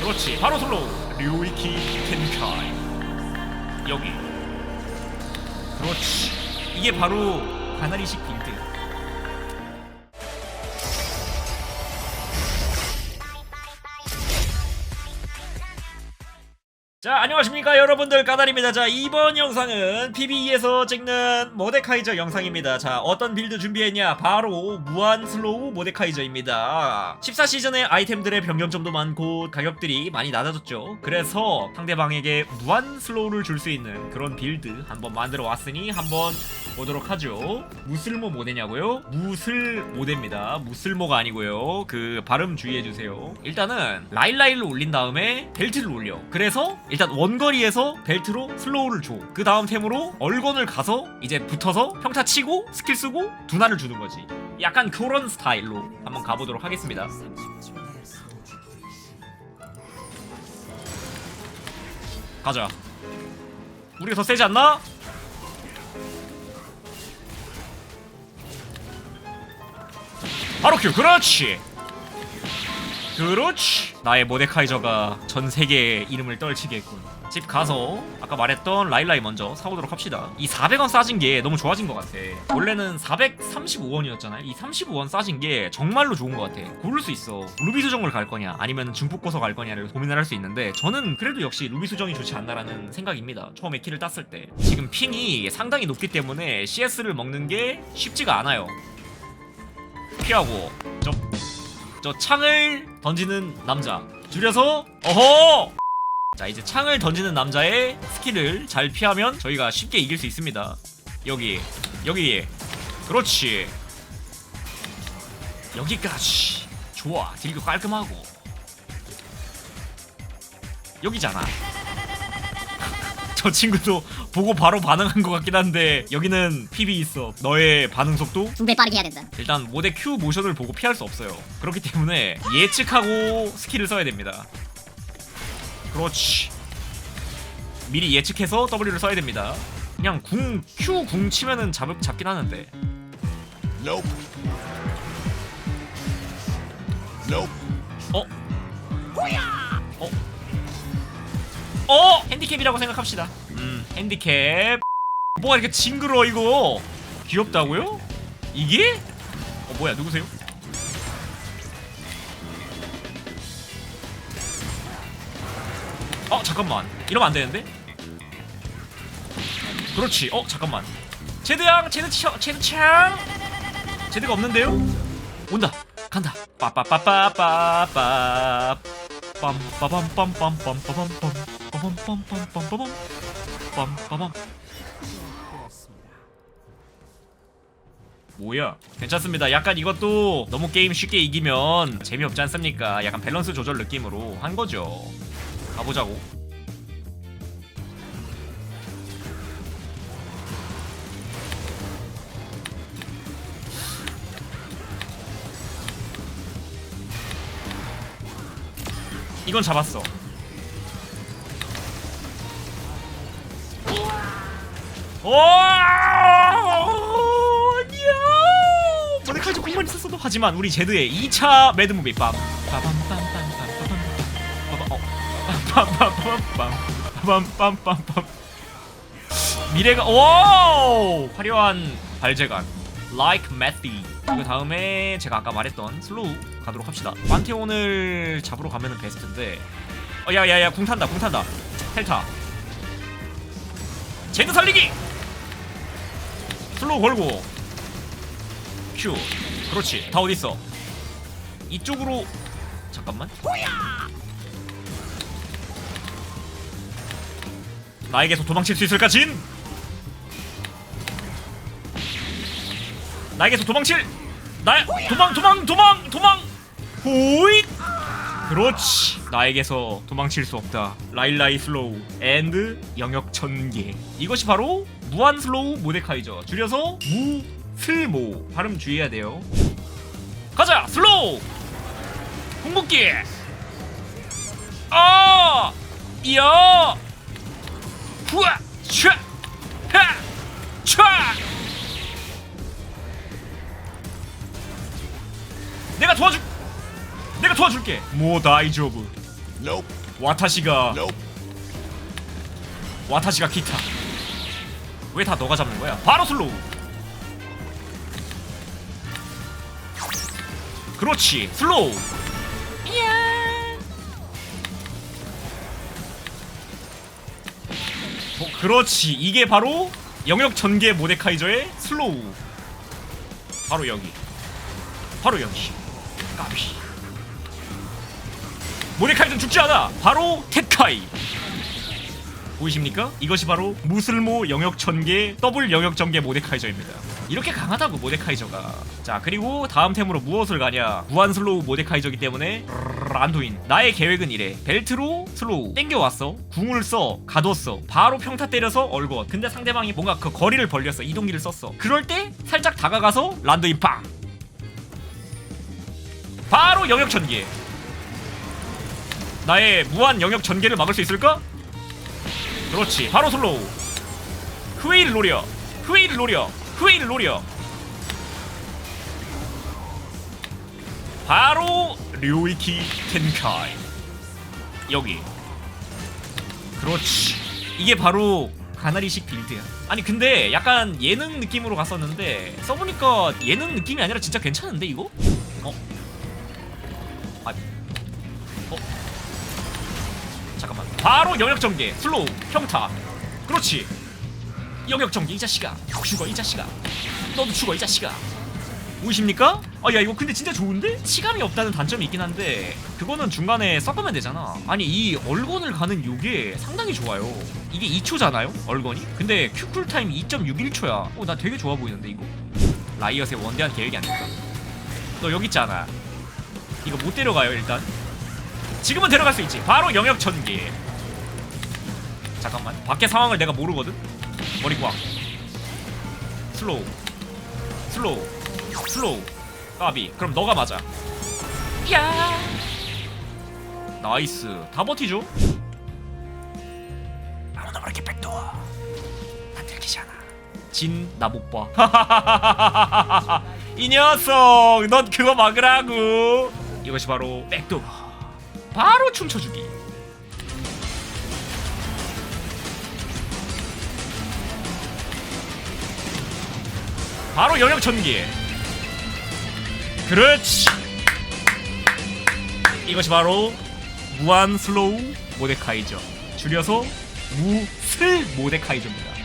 그렇지. 바로 슬로우 류이키 텐카이. 여기. 그렇지. 이게 바로 가나리식 빌드 자 안녕하십니까 여러분들. 까다리입니다. 자 이번 영상은 PBE에서 찍는 모데카이저 영상입니다. 자 어떤 빌드 준비했냐? 바로 무한 슬로우 모데카이저입니다. 14시즌의 아이템들의 변경점도 많고 가격들이 많이 낮아졌죠. 그래서 상대방에게 무한 슬로우를 줄 수 있는 그런 빌드 한번 만들어 왔으니 한번 보도록 하죠. 무슬모 모데냐고요? 무슬 모데입니다. 무슬모가 아니고요. 그 발음 주의해주세요. 일단은 라일라일을 올린 다음에 벨트를 올려. 그래서 일단 원거리에서 벨트로 슬로우를 줘. 그 다음 템으로 얼건을 가서 이제 붙어서 평타 치고 스킬 쓰고 두나를 주는 거지. 약간 그런 스타일로 한번 가보도록 하겠습니다. 가자. 우리가 더 세지 않나? 바로 큐. 그렇지 그렇지. 나의 모데카이저가 전 세계에 이름을 떨치게 했군. 집 가서 아까 말했던 라일라이 먼저 사오도록 합시다. 이 400원 싸진 게 너무 좋아진 것 같아. 원래는 435원이었잖아요 이 35원 싸진 게 정말로 좋은 것 같아. 고를 수 있어. 루비 수정을 갈 거냐 아니면 중폭고서 갈 거냐를 고민을 할 수 있는데 저는 그래도 역시 루비 수정이 좋지 않나라는 생각입니다. 처음에 키를 땄을 때. 지금 핑이 상당히 높기 때문에 CS를 먹는 게 쉽지가 않아요. 피하고 저, 저 창을 던지는 남자. 줄여서 어허! 자 이제 창을 던지는 남자의 스킬을 잘 피하면 저희가 쉽게 이길 수 있습니다. 여기 여기. 그렇지. 여기까지. 좋아. 딜교 깔끔하고. 여기잖아 저 친구도 보고 바로 반응한 것 같긴 한데 여기는 PB 있어 너의 반응 속도 두 배 빠르게 해야 된다. 일단 모델 Q 모션을 보고 피할 수 없어요. 그렇기 때문에 예측하고 스킬을 써야 됩니다. 그렇지. 미리 예측해서 W를 써야 됩니다. 그냥 궁 Q 궁 치면은 잡 잡긴 하는데. Nope. Nope. 어? 어? 어? 핸디캡이라고 생각합시다. 음, 핸디캡. 뭐가 이렇게 징그러 이거? 귀엽다고요? 이게? 어 뭐야 누구세요? 어 잠깐만 이러면 안 되는데? 그렇지 어 잠깐만 제드양 제드 쳐 제드 창 제드가 없는데요? 온다 간다 빠빠빠빠빠빠 빰빠밤빰빰빰빰빰빰 뭐야? 괜찮습니다. 약간 이것도 너무 게임 쉽게 이기면 재미없지 않습니까? 약간 밸런스 조절 느낌으로 한 거죠. 가보자고. 이건 잡았어. 오! 아니야! 모데카이저 공만 있었어도 하지만 우리 제드의 2차 매드무비 빰. 빰빰빰빰빰빰빰빰빰빰빰빰빰빰빰 미래가 오! 화려한 발재간. Like Matty 그 다음에 제가 아까 말했던 슬로우 가도록 합시다. 판테온을 잡으러 가면은 베스트인데. 어 야야야 궁 탄다 궁 탄다. 텔타 제드 살리기! 슬로우 걸고. 큐. 그렇지. 다 어딨어? 이쪽으로. 잠깐만. 나에게서 도망칠 수 있을까 진? 나에게서 도망칠! 나 도망 도망 도망 도망! 호잇! 그렇지 나에게서 도망칠 수 없다. 라일라이 슬로우 앤드 영역 천개 이것이 바로 무한 슬로우 모데카이저 줄여서 무슬모. 발음 주의해야 돼요. 가자 슬로우! 궁극기! 아! 이야 후아! 촤! 하! 촤! 내가 도와줄 내가 도와줄게. 뭐 다이조브. 와타시가 Nope. 와타시가 기타. 왜 다 너가 잡는 거야? 바로 슬로우. 그렇지 슬로우. 어, 그렇지 이게 바로 영역 전개 모데카이저의 슬로우. 바로 여기. 바로 여기. 까비 모데카이저는 죽지 않아 바로 테카이 보이십니까? 이것이 바로 무슬모 영역 전개 더블 영역 전개 모데카이저입니다. 이렇게 강하다고 모데카이저가. 자 그리고 다음 템으로 무엇을 가냐? 무한 슬로우 모데카이저기 때문에 란도인. 나의 계획은 이래. 벨트로 슬로우 땡겨왔어. 궁을 써. 가뒀어. 바로 평타 때려서 얼것. 근데 상대방이 뭔가 그 거리를 벌렸어. 이동기를 썼어. 그럴 때 살짝 다가가서 란도인 빵. 바로 영역 전개. 나의 무한 영역 전개를 막을 수 있을까? 그렇지. 바로 슬로우. 후웨이를 노려. 후웨이를 노려. 후웨이를 노려. 바로 류이키 텐카이. 여기. 그렇지. 이게 바로 가나리식 빌드야. 아니 근데 약간 예능 느낌으로 갔었는데 써보니까 예능 느낌이 아니라 진짜 괜찮은데 이거? 어? 아 바로 영역 전개 슬로우 평타. 그렇지. 영역 전개 이 자식아. 죽어 이 자식아. 너도 죽어 이 자식아. 보이십니까? 아 야 이거 근데 진짜 좋은데? 치감이 없다는 단점이 있긴 한데 그거는 중간에 섞으면 되잖아. 아니 이 얼건을 가는 요게 상당히 좋아요. 이게 2초잖아요 얼건이? 근데 큐쿨 타임이 2.61초야. 어나 되게 좋아 보이는데 이거. 라이엇의 원대한 계획이 아닐까? 너 여기 있잖아. 이거 못 데려가요 일단? 지금은 데려갈 수 있지. 바로 영역 전개. 잠깐만. 밖에 상황을 내가 모르거든. 머리 꽉. 슬로우. 슬로우. 슬로우. 까비. 그럼 너가 맞아. 야. 나이스. 다 버티죠. 아무나 그렇게 백도와. 난 들키잖아. 진 나 못 봐. 이 녀석, 넌 그거 막으라고. 이것이 바로 백도. 바로 춤춰주기. 바로 영역 전개. 그렇지. 이것이 바로 무한 슬로우 모데카이저. 줄여서 무슬 모데카이저입니다.